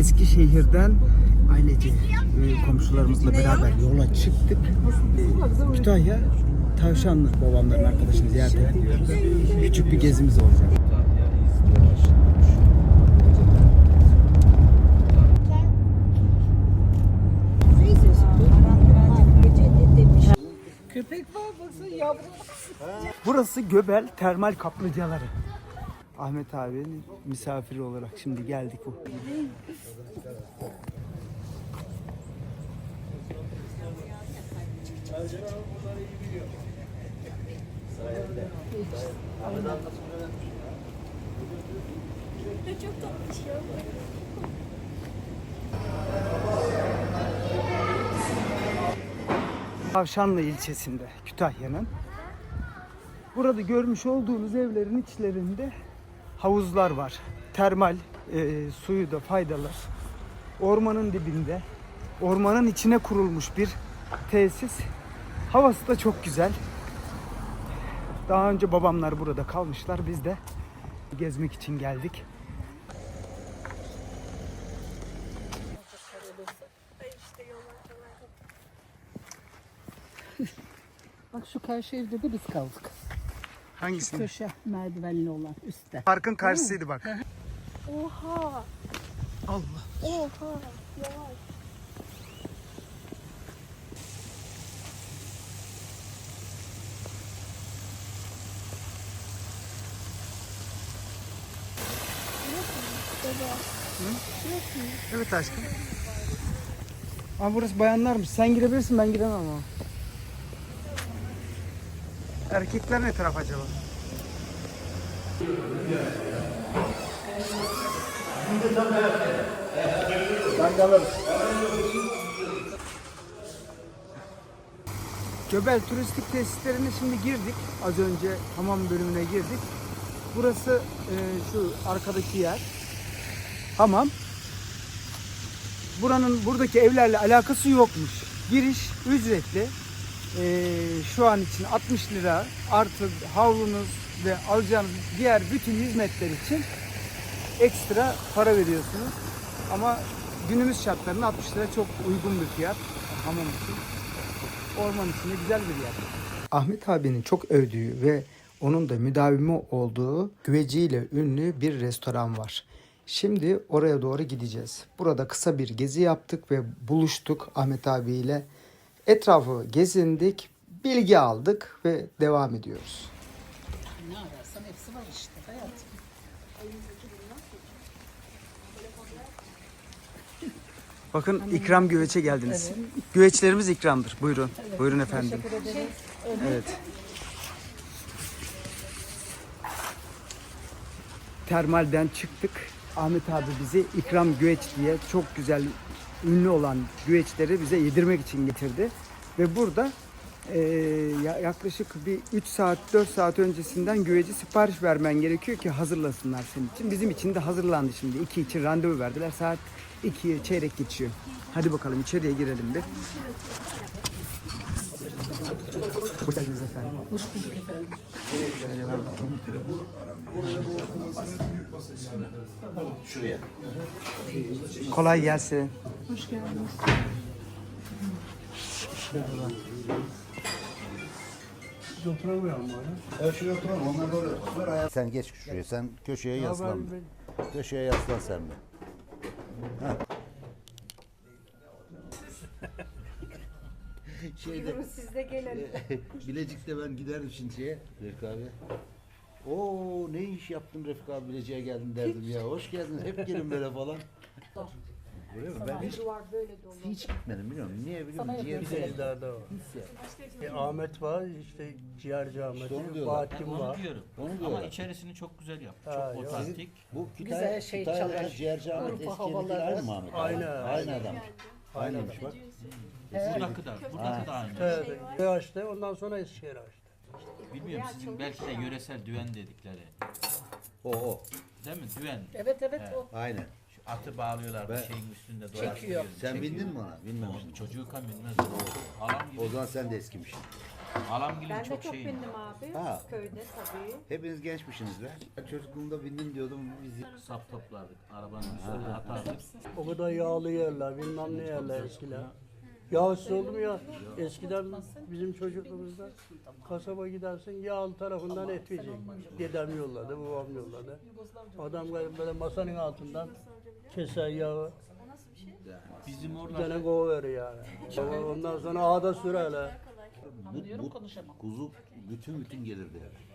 Eskişehir'den ailece e, komşularımızla beraber yola çıktık. E, Kütahya Tavşanlı babamların arkadaşını ziyarete gidiyoruz. Küçük bir gezimiz olacak. Köpek var baksana yavru. Burası Göbel Termal Kaplıcaları. Ahmet abinin misafiri olarak şimdi geldik bu. Tavşanlı ilçesinde Kütahya'nın. Burada görmüş olduğunuz evlerin içlerinde havuzlar var. Termal e, suyu da faydalı. Ormanın dibinde, ormanın içine kurulmuş bir tesis. Havası da çok güzel. Daha önce babamlar burada kalmışlar. Biz de gezmek için geldik. Bak şu karşı evde de biz kaldık. Hangisini? Köşe merdivenli olan üstte. Parkın karşısıydı bak. Oha. Allah. Oha. Yavaş. Evet aşkım. Ama burası bayanlarmış. Sen girebilirsin ben giremem ama. Erkekler ne taraf acaba? Göbel turistik tesislerine şimdi girdik. Az önce hamam bölümüne girdik. Burası e, şu arkadaki yer. Hamam. Buranın buradaki evlerle alakası yokmuş. Giriş ücretli. E, şu an için 60 lira artı havlunuz ve alacağınız diğer bütün hizmetler için ekstra para veriyorsunuz. Ama günümüz şartlarında 60 lira çok uygun bir fiyat hamam için orman içinde güzel bir yer. Ahmet abinin çok övdüğü ve onun da müdavimi olduğu güveciyle ünlü bir restoran var. Şimdi oraya doğru gideceğiz. Burada kısa bir gezi yaptık ve buluştuk Ahmet abiyle. Etrafı gezindik, bilgi aldık ve devam ediyoruz. Ne ararsan hepsi var işte hayatım. Bakın ikram güveçe geldiniz. Güveçlerimiz ikramdır. Buyurun. Buyurun efendim. Evet. Termalden çıktık. Ahmet abi bizi ikram güveç diye çok güzel ünlü olan güveçleri bize yedirmek için getirdi. Ve burada ya- yaklaşık bir 3 saat 4 saat öncesinden güveci sipariş vermen gerekiyor ki hazırlasınlar senin için. Bizim için de hazırlandı şimdi. 2 için randevu verdiler. Saat 2'ye çeyrek geçiyor. Hadi bakalım içeriye girelim bir. Hoş geldiniz efendim. Hoş bulduk efendim. Bakalım. Kolay gelsin. Hoş geldiniz. Evet şuraya oturalım. Onlar otursunlar. Ayağı- Sen geç şuraya. Sen köşeye yaslan. Köşeye yaslan sen de. Ha. Şeyde, Siz de gelin. Bilecik'te ben giderdim şimdi şeye. Refik abi. Oo ne iş yaptın Refik abi Bilecik'e geldin derdim ya. Hoş geldin. Hep gelin böyle falan. Görüyor musun? Ben hiç, Duvar böyle dolu. hiç gitmedim biliyor musun? Niye biliyor musun? Ciğer yapayım. sevdim. daha var. His ya. E, Ahmet var, işte ciğerci İşte onu Ahmet, diyorlar. Bahattin Onu var. diyorum. Onu Ama diyorlar. içerisini çok güzel yaptı. Ha, çok yok. otantik. Bu Güzel Kütahya, şey Kütahya'da çalar. ciğerci Ahmet eski havaları. aynı mı Ahmet? Aynı. Aynı adam. Aynıymış bak. Buradaki da, buradaki da aynı. Evet, şey açtı, ondan sonra Eskişehir açtı. Bilmiyorum sizin belki de yöresel düven dedikleri. O o. Değil mi? Düven. Evet evet o. Aynen. Atı bağlıyorlar Ben- şeyin üstünde dolaştırıyor. Sen bindin mi ona? Bilmemişsin. Çocuğuken binmez. Halam gibi. O zaman sen de eskimişsin. Halam gibi Ben de çok çok şey. bindim abi. Ha. Köyde tabii. Hepiniz gençmişsiniz be. Ben çocukluğumda bindim diyordum. Bizi... Sap toplardık. Arabanın üstüne atardık. O kadar yağlı yerler, bilmem ne yerler eskiler. Yağsız olur mu ya? Eskiden bizim çocukluğumuzda kasaba gidersin yağlı tarafından et verecek. Dedem yolladı, babam yolladı. Adam gelip böyle masanın altından keser yağı, Bizim bir oralarda tane kovuverir yani. Ondan sonra ağda sürerler. Bu, bu kuzu bütün bütün gelirdi eve.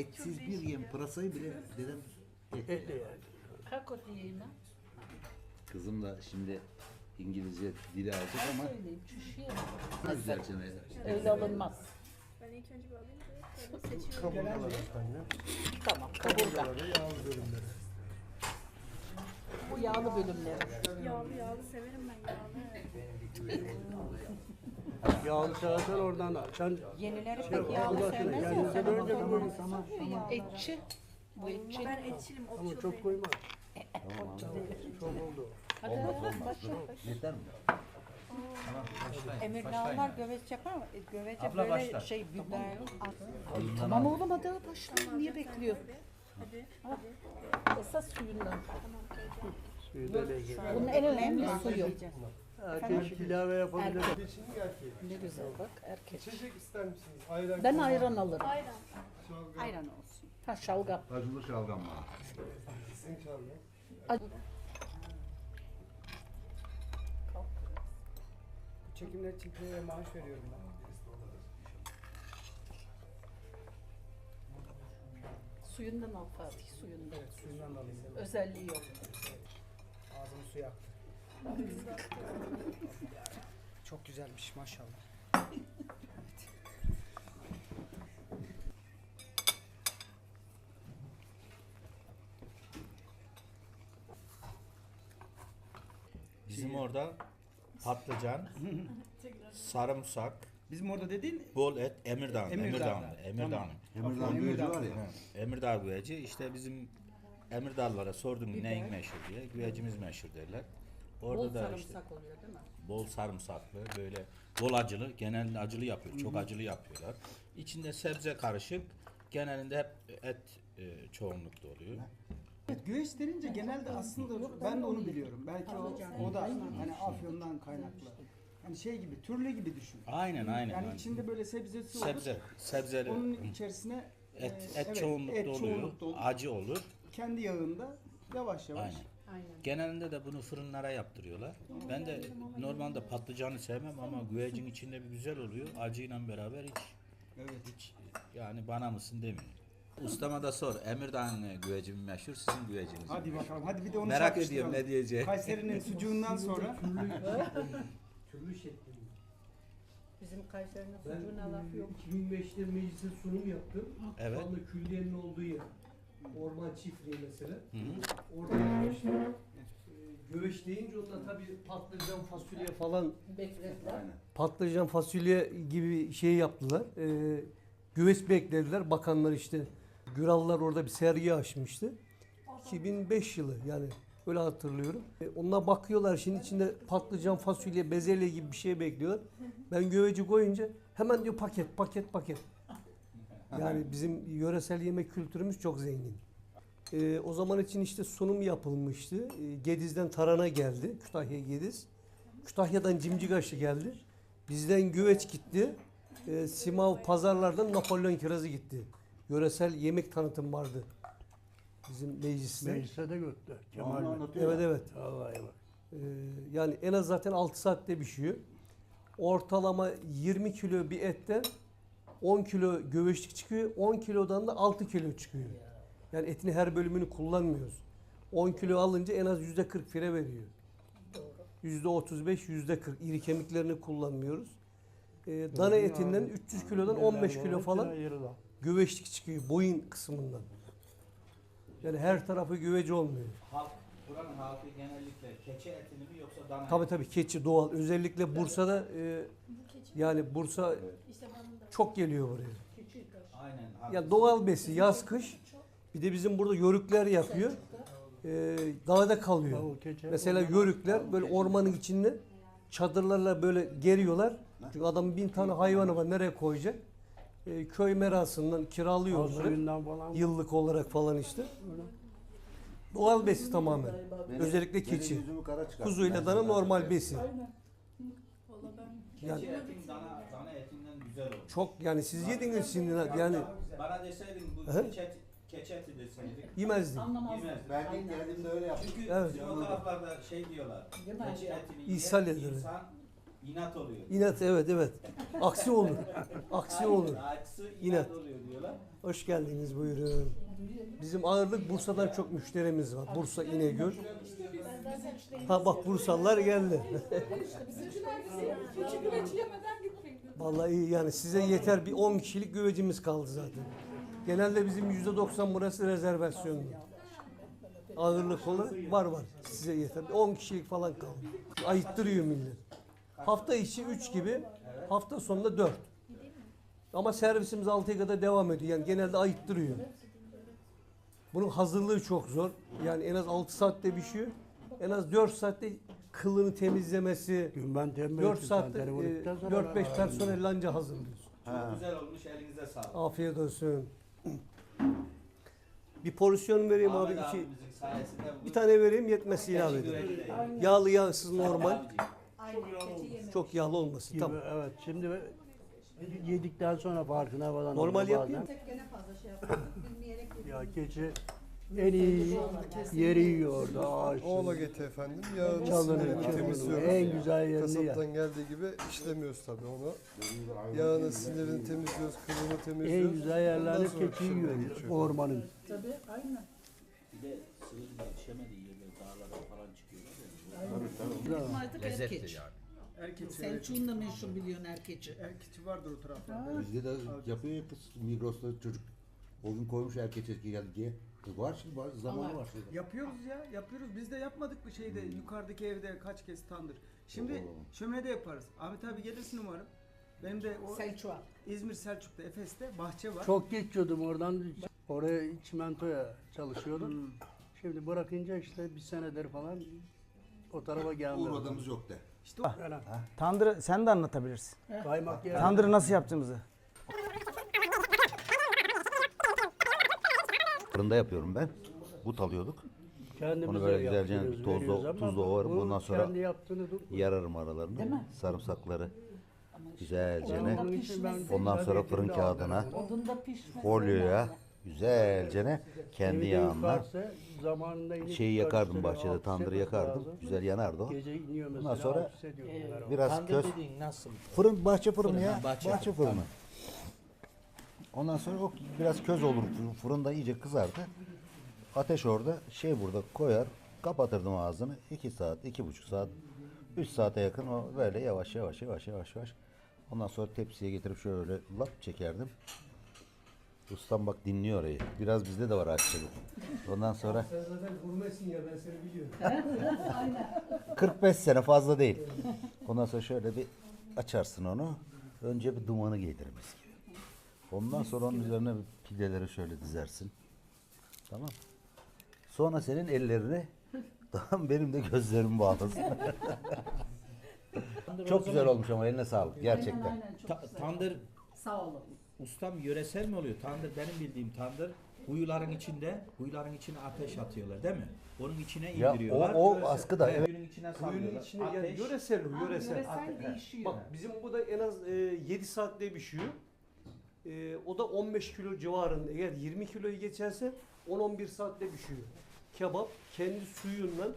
Etsiz bir yem pırasayı bile dedem et. Etli yani. Kızım da şimdi İngilizce dili alacak ama Söyleyeyim, çüşüye. ne güzel çene. Öyle alınmaz. Ben ilk önce bir alayım da böyle seçiyorum. Tamam, kaburga. Bu yağlı bölümleri. Yağlı yağlı severim ben yağlı. Yağlı seversen oradan al. Sen Yenileri şey, pek yağlı sevmez ya. bir koyun. Etçi. Bu etçi. Ben etçilim, Ama çok değilim. koyma. Çok oldu. Yeter mi? Emirdağlar göveç yapar mı? E, Gövece Abla böyle başla. şey biber. Tamam oğlum hadi başla. Niye bekliyor? Hadi. Esas suyundan. Suyu da. Bunun en önemli suyu. Herkes ilave yapabilir. Ne güzel bak erkek. İçecek ister misiniz? Ayran. Ben ayran alırım. Ayran. Ayran olsun. Ha şalgam. Acılı şalgam var. Sizin çağırın. Çekimler için maaş veriyorum ben. Suyundan al Fatih suyundan. Evet suyundan da alayım. Özelliği yok. Ağzım suya aktı. Çok güzelmiş maşallah. Bizim orada patlıcan, sarımsak, Bizim orada dediğin bol et, Emirdağ. Emirdağ. Emirdağ. Emirdağ. Emirdağ güveci var ya. Emirdağ güveci işte bizim Emirdağlılara sordum neyin meşhur diye. Güvecimiz meşhur derler. Orada Bol da sarımsak işte oluyor değil mi? bol sarımsaklı böyle bol acılı genelde acılı yapıyor. Çok acılı yapıyorlar. İçinde sebze karışık. Genelinde hep et e, çoğunlukta oluyor. Evet, güveç denince genelde aslında ben de onu biliyorum. Belki o, o da hani afyondan kaynaklı. Hani şey gibi, türlü gibi düşün. Aynen aynen. Yani aynen. içinde böyle sebzesi olur. sebze sebzeli Onun içerisine et e, et evet, çoğunlukta et oluyor. çoğunlukta olur. Acı olur. Kendi yağında yavaş yavaş. Aynen. Genelinde de bunu fırınlara yaptırıyorlar. Ben de normalde patlıcanı sevmem ama güvecin içinde bir güzel oluyor. Acıyla beraber hiç Evet. hiç yani bana mısın demiyor. Ustama da sor. Emirdağ'ın güveci mi meşhur, sizin güveciniz? Hadi bakalım. Hadi bir de onu Merak çarpıştıralım. ediyorum ne diyeceği. Kayseri'nin sucuğundan sonra Türlü şeklinde. Bizim Kayseri'nin Ben sucuğuna laf yok. 2005'te meclise sunum yaptım. Evet. Şu anda külliyenin olduğu yer. Orman çiftliği mesela. Hı hı. Orada yapmıştım. Ee, Göveç deyince onda tabii patlıcan, fasulye falan Bekletler. patlıcan fasulye gibi şey yaptılar. Ee, güveç beklediler. Bakanlar işte Gürallar orada bir sergi açmıştı. 2005 yılı yani öyle hatırlıyorum. E, onlar bakıyorlar şimdi içinde patlıcan, fasulye, bezelye gibi bir şey bekliyorlar. Ben göveci koyunca hemen diyor paket, paket, paket. Yani bizim yöresel yemek kültürümüz çok zengin. E, o zaman için işte sunum yapılmıştı. E, Gediz'den Taran'a geldi. Kütahya Gediz. Kütahya'dan Cimcigaşı geldi. Bizden güveç gitti. E, Simav pazarlardan Napolyon kirazı gitti. Yöresel yemek tanıtım vardı. Bizim mecliste. Meclise de götürdü. Onu Kemal Bey. anlatıyor Evet ya. evet. Vallahi bak. Ee, yani en az zaten 6 saatte pişiyor. Ortalama 20 kilo bir etten 10 kilo göveçlik çıkıyor. 10 kilodan da 6 kilo çıkıyor. Yani etin her bölümünü kullanmıyoruz. 10 kilo alınca en az %40 fire veriyor. %35, %40 iri kemiklerini kullanmıyoruz. Ee, dana etinden 300 kilodan 15 kilo falan güveçlik çıkıyor boyun kısmından. Yani her tarafı güveci olmuyor. Halk, buranın halkı genellikle keçi etini mi yoksa dana Tabii tabii keçi doğal. Özellikle Bursa'da e, yani Bursa çok geliyor buraya. Aynen. Ya doğal besi yaz kış. Bir de bizim burada yörükler yapıyor. e, dağda kalıyor. Mesela yörükler böyle ormanın içinde çadırlarla böyle geriyorlar. Çünkü adamın bin tane hayvanı var nereye koyacak? E, köy merasından kiralıyor onları. Yıllık olarak falan işte. Doğal besi tamamen. Özellikle Benim keçi. yüzümü kara çıkarttı. Kuzuyla Ben dana normal besi. Yani Keçi etin dana, dana etinden güzel olur. çok yani siz yediniz şimdi yani Bana deseydin bu Hı? keçi eti, keçi eti deseydik. yemezdim. Yemez. Ben ilk geldiğimde öyle yaptım. Çünkü Evet. bizim o taraflarda şey diyorlar. Keçi etini İshal yiyen eder. insan inat oluyor. İnat evet evet. Aksi olur. Aksi olur. Aksi inat, İnat. oluyor diyorlar. Hoş geldiniz buyurun. Bizim ağırlık Bursa'dan çok müşterimiz var. Bursa İnegöl. Ha bak Bursalılar geldi. Vallahi iyi yani size yeter bir 10 kişilik güvecimiz kaldı zaten. Genelde bizim %90 burası rezervasyonlu. Ağırlık olarak var var size yeter. 10 kişilik falan kaldı. Ayıttırıyor millet. Hafta içi 3 gibi, hafta sonunda 4. Ama servisimiz 6'ya kadar devam ediyor. Yani genelde ayıttırıyor. Bunun hazırlığı çok zor. Yani en az 6 saatte pişiyor. En az 4 saatte kılını temizlemesi. Ben tembih 4 ettim, saatte sonra 4-5 personelle anca hazırlıyoruz. Çok güzel olmuş elinize sağlık. Afiyet olsun. Bir porsiyon vereyim abi. Ahmet iki, sayesinde bu bir tane vereyim yetmesi ilave edin. Yağlı yağsız normal. Abiciğim. Çok yağlı olmasın. Gibi, Tamam. Evet şimdi yedikten sonra farkına falan Normal yapayım. bazen. Ya keçi en iyi yeri yiyor orada ağaç. Oğlak eti efendim. Yağını Çalını, sinirini çalını. temizliyoruz. En güzel yerini yer. Kasaptan geldiği gibi işlemiyoruz tabii onu. Yağını, sinirini temizliyoruz, kılını En temizliyoruz. güzel yerlerini Ondan sonra keçi pişirmeye yiyor geçiyor. ormanın. Bir de sığır yetişemediği çıkıyorlar. ya. Artık Lezzetli erkeç. yani. Erkeç. Selçuk'un da meşhur biliyorsun erkeçi. Erkeçi vardır o taraflarda. Bizde de yapıyor ya kız Migros'ta çocuk. O gün koymuş erkek etki geldi diye. Kız var şimdi var, zamanı var. şimdi. Yapıyoruz ya, yapıyoruz. Biz de yapmadık mı şeyde yukarıdaki evde kaç kez tandır. Şimdi Oo. şöminede yaparız. Ahmet abi gelirsin umarım. Benim de o Selçuk'a. İzmir Selçuk'ta Efes'te bahçe var. Çok geçiyordum oradan oraya çimentoya çalışıyordum. Şimdi bırakınca işte bir senedir falan o tarafa geldim. Uğradığımız yok de. İşte o Öyle. tandırı sen de anlatabilirsin. Kaymak yer. Tandırı nasıl yaptığımızı. Fırında yapıyorum ben. But alıyorduk. Kendimize Onu böyle güzelce yaptırıyoruz, tozla- veriyoruz ama tuzla ovarım. bu Bundan sonra kendi yaptığını du- Yararım aralarını. Sarımsakları güzelce. Onun için ben Ondan sonra fırın kağıdına. Odunda pişmesi. folyoya güzelce kendi Evde yağında yıkarsa zamanında inip şeyi yakardım karıştırıyor, bahçede, tandırı yakardım. lazım. Güzel yanardı o. Gece iniyor mesela. Ondan sonra hissediyor bunlar. Biraz Tandır köz. dediğin nasıl? Fırın, bahçe fırını Fırın, ya. ha, bahçe. Bahçe, fırını. Ondan sonra o biraz köz olur. Fır- Fırında iyice kızardı. Ateş orada, şey burada koyar. Kapatırdım ağzını. 2 saat, iki buçuk saat, 3 saate yakın o böyle yavaş yavaş yavaş yavaş yavaş. Ondan sonra tepsiye getirip şöyle lap çekerdim. Ustam bak dinliyor orayı. Biraz bizde de var aşçılık. Ondan sonra Sen zaten gurmesin ya ben seni biliyorum. 45 sene fazla değil. Ondan sonra şöyle bir açarsın onu. Önce bir dumanı gelir mis gibi. Ondan sonra onun üzerine bir pideleri şöyle dizersin. Tamam. Sonra senin ellerini tamam benim de gözlerim bağlasın. Çok güzel olmuş ama eline sağlık gerçekten. Ta- tandır Sağ olun. Ustam yöresel mi oluyor? Tandır benim bildiğim tandır kuyuların içinde kuyuların içine ateş atıyorlar değil mi? Onun içine Ya indiriyorlar. o, o askıda Ve evet. Kuyunun içine Kuyunun sallıyorlar. içine yani Ateş- yöresel yöresel. Yöresel değişiyor. Bak bizim bu da en az e, 7 saatte pişiyor. E, o da 15 kilo civarında. Eğer 20 kiloyu geçerse 10-11 saatte pişiyor. Kebap kendi suyundan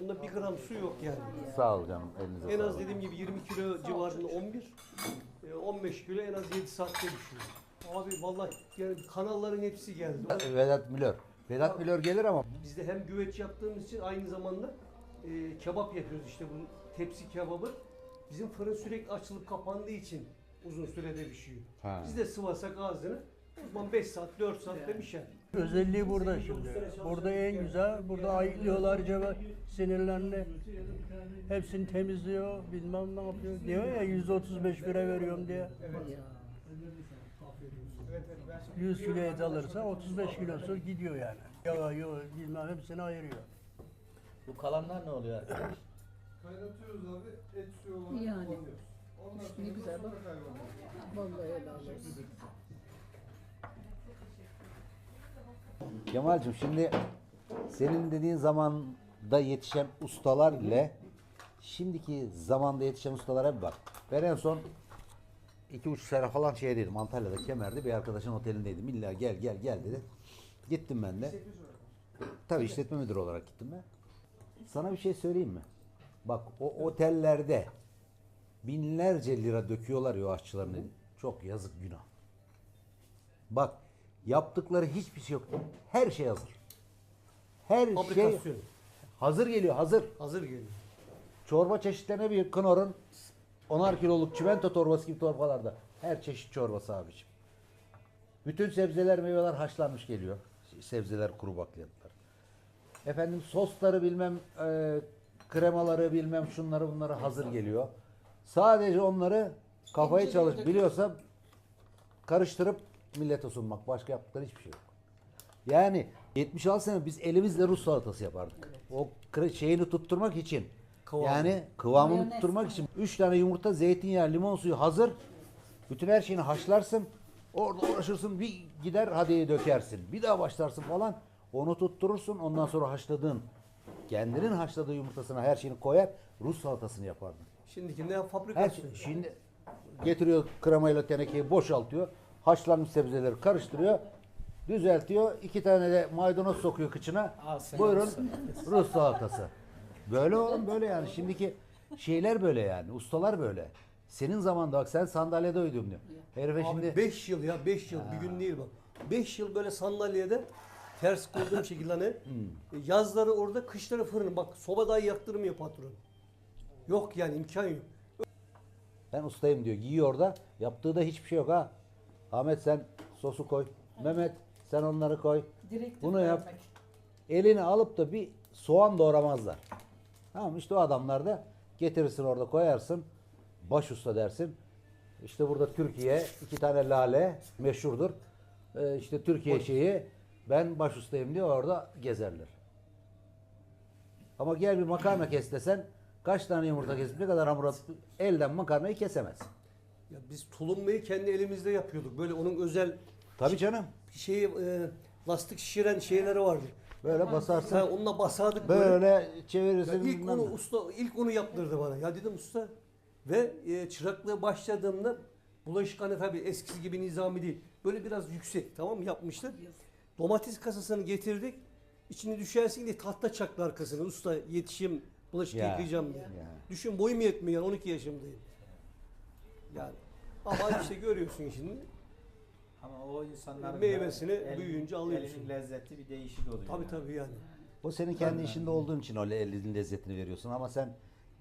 onda bir gram su yok yani. Sağ ol canım elinize En az sağlık. dediğim gibi 20 kilo civarında 11. e, 15 kilo en az 7 saatte pişiyor. Abi vallahi yani kanalların hepsi geldi. Vedat Milor. Vedat Milor gelir ama Biz de hem güveç yaptığımız için aynı zamanda e, kebap yapıyoruz işte bu tepsi kebabı. Bizim fırın sürekli açılıp kapandığı için uzun sürede pişiyor. Ha. Biz de sıvasak ağzını o zaman 5 saat 4 saatte pişer. Özelliği burada şimdi. Burada en güzel, burada ayıklıyorlar cebe sinirlerini. Hepsini temizliyor, bilmem ne yapıyor. Diyor ya 135 lira veriyorum diye. 100 kilo et alırsa 35 kilosu gidiyor yani. Ya yok bilmem hepsini ayırıyor. Bu kalanlar ne oluyor arkadaş? Kaynatıyoruz abi. Et suyu olarak Yani. kullanıyoruz. Ondan Ne sonra güzel bak. Vallahi helal olsun. Kemal'cim şimdi senin dediğin zamanda yetişen ustalar ile şimdiki zamanda yetişen ustalara bir bak. Ben en son iki üç sene falan şeydeydim Antalya'da Kemer'de bir arkadaşın otelindeydim. İlla gel gel gel dedi. Gittim ben de. Tabii işletme müdürü olarak gittim ben. Sana bir şey söyleyeyim mi? Bak o otellerde binlerce lira döküyorlar ya aşçıların. Çok yazık günah. Bak yaptıkları hiçbir şey yok. Her şey hazır. Her şey Fabrikasyon. hazır geliyor hazır. Hazır geliyor. Çorba çeşitlerine bir Knorr'un 10'ar kiloluk çimento torbası gibi torbalarda. Her çeşit çorbası abiciğim. Bütün sebzeler meyveler haşlanmış geliyor. Sebzeler kuru bakliyatlar. Efendim sosları bilmem e, kremaları bilmem şunları bunları hazır geliyor. Sadece onları kafayı çalış biliyorsa karıştırıp millete sunmak. Başka yaptıkları hiçbir şey yok. Yani 76 sene biz elimizle Rus salatası yapardık. O kre- şeyini tutturmak için. Kıvamı. Yani kıvamını Mayonez tutturmak için. 3 tane yumurta, zeytinyağı, limon suyu hazır. Bütün her şeyini haşlarsın. Orada uğraşırsın bir gider hadi dökersin. Bir daha başlarsın falan. Onu tutturursun. Ondan sonra haşladığın kendinin haşladığı yumurtasına her şeyini koyar. Rus salatasını yapardın. Şimdiki ne Her fabrikasyon. şey, şimdi getiriyor kremayla tenekeyi boşaltıyor. Haşlanmış sebzeleri karıştırıyor. Düzeltiyor. iki tane de maydanoz sokuyor kıçına. Buyurun Rus salatası. Böyle oğlum böyle yani. Şimdiki şeyler böyle yani. Ustalar böyle. Senin zamanda bak sen sandalyede uyudun diyor. Herife Abi şimdi 5 yıl ya 5 yıl bir gün değil bak. 5 yıl böyle sandalyede ters koyduğum şekilde hani Hmm. yazları orada kışları fırın bak soba dahi yaktırmıyor patron. Yok yani imkan yok. ben ustayım diyor. Giyiyor orada. Yaptığı da hiçbir şey yok ha. Ahmet sen sosu koy. Mehmet sen onları koy. Direktif Bunu yap. vermek. elini alıp da bir soğan doğramazlar. Tamam işte o adamlar da getirirsin orada koyarsın. Baş usta dersin. İşte burada Türkiye iki tane lale meşhurdur. Ee, işte Türkiye şeyi ben baş ustayım diye orada gezerler. Ama gel bir makarna kes desen kaç tane yumurta kesip ne kadar hamur atıp elden makarnayı kesemez. Ya biz tulumbayı kendi elimizde yapıyorduk. Böyle onun özel Tabii canım. şeyi e, lastik şişiren şeyleri vardı. Böyle basarsın. Ha, onunla basardık böyle. Böyle Ya çevirirsin. ilk bilmem onu ne. usta ilk onu yaptırdı bana. Ya dedim usta ve e, çıraklığa başladığımda bulaşıkhane tabii eskisi gibi nizami değil. Böyle biraz yüksek tamam mı yapmışlar. Domates kasasını getirdik. İçine düşersin diye tahta çaktı arkasını. Usta yetişeyim bulaşık Ya, yıkayacağım diye. ya. Düşün boyum yetmiyor yani 12 yaşındayım. Yani ama işte görüyorsun şimdi. Ama o insanların Meyvesini da elin- büyüyünce alıyorsun. Elinin lezzeti bir değişik oluyor. Tabii yani. tabii yani. O senin kendi işinde olduğun için öyle elinin lezzetini veriyorsun ama sen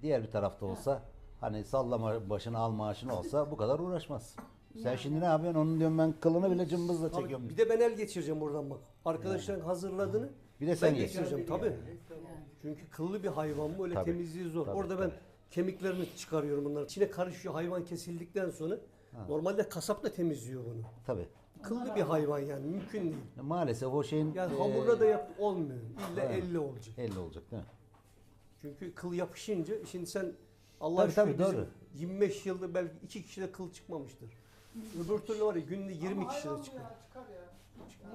diğer bir tarafta olsa hani sallama başını al maaşını olsa bu kadar uğraşmaz. Sen şimdi ne yapıyorsun? Onun diyorum ben kılını bile cımbızla Tabii, çekiyorum. bir de ben el geçireceğim buradan bak. Arkadaşların hazırladığını Bir de sen ben geç. geçireceğim tabii. Çünkü kıllı bir hayvan bu öyle Tabii. temizliği zor. Tabii, Orada ben kemiklerini çıkarıyorum bunları. İçine karışıyor hayvan kesildikten sonra. Normalde kasap da temizliyor bunu. Tabii. Kıllı bir hayvan yani mümkün değil. Maalesef o şeyin Yani eee, hamurla da yap olmuyor. İlla evet. elle olacak. elle olacak değil mi? Çünkü kıl yapışınca şimdi sen Allah Tabii, tabii, doğru. 25 yılda belki iki kişide kıl çıkmamıştır. Öbür türlü var ya günde 20 kişide çıkar.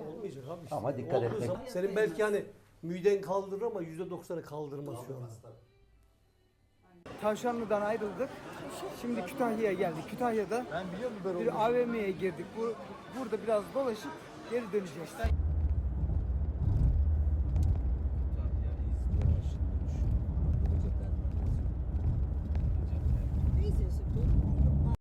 Olmayacak abi işte. Ama dikkat Olduğu etmek- zaman senin belki hani müden kaldırır ama %90'ı kaldırmaz şu anda. Tavşanlı'dan ayrıldık. Şimdi Kütahya'ya geldik. Kütahya'da bir AVM'ye girdik. Bu, burada biraz dolaşıp geri döneceğiz.